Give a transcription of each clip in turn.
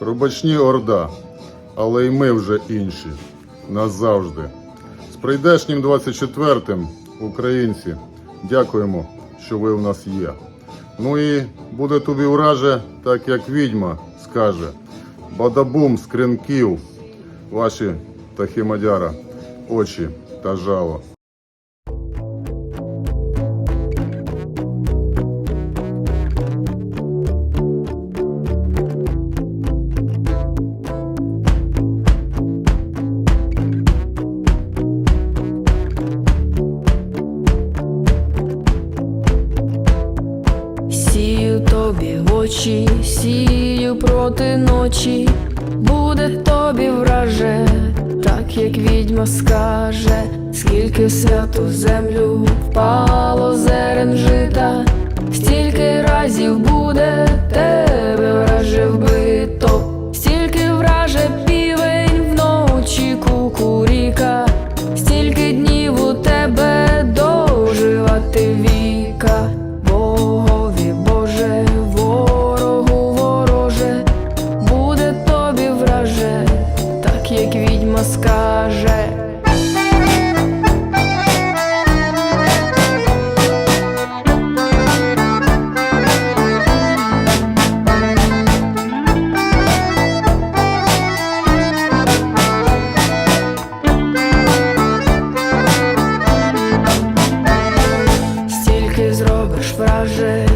Рубачні орда, але й ми вже інші. Назавжди. З прийдешнім 24-м, українці, дякуємо, що ви у нас є. Ну і буде тобі враже, так як відьма скаже. Бадабум з кринків, ваші тахімадяра, очі та жало. Очі, сію проти ночі, буде тобі враже, так як відьма скаже, скільки в святу землю впало зерен жита, стільки разів буде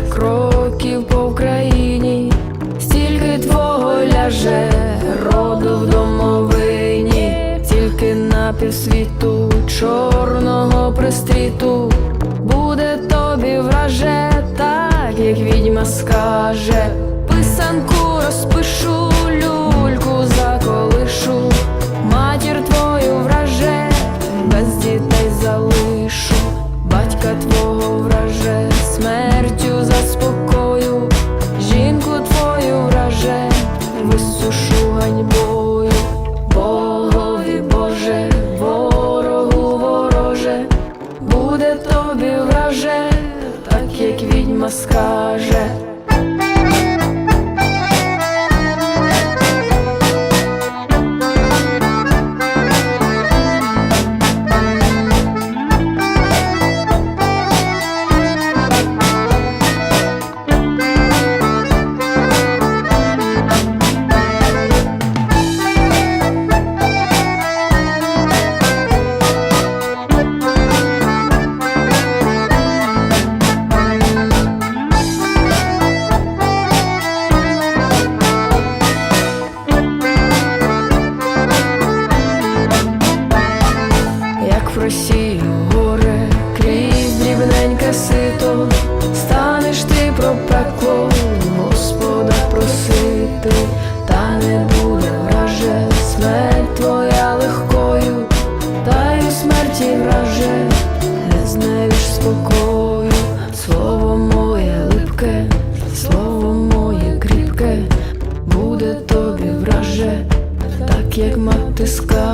кроків по Україні, стільки твого ляже роду в домовині, тільки на півсвіту чорного пристріту. Буде тобі враже, так як відьма скаже. Писанку розпишу, люльку заколишу, матір твою враже, без дітей залишу, батька твого враже, смертю скаже. Як просію горе, крізь дрібненьке сито, станеш ти про пекло, Господа просити, та не буде враже, смерть твоя легкою, та й у смерті враже, не знаєш спокою, слово моє липке, слово моє кріпке, буде тобі враже, так як мати скаже,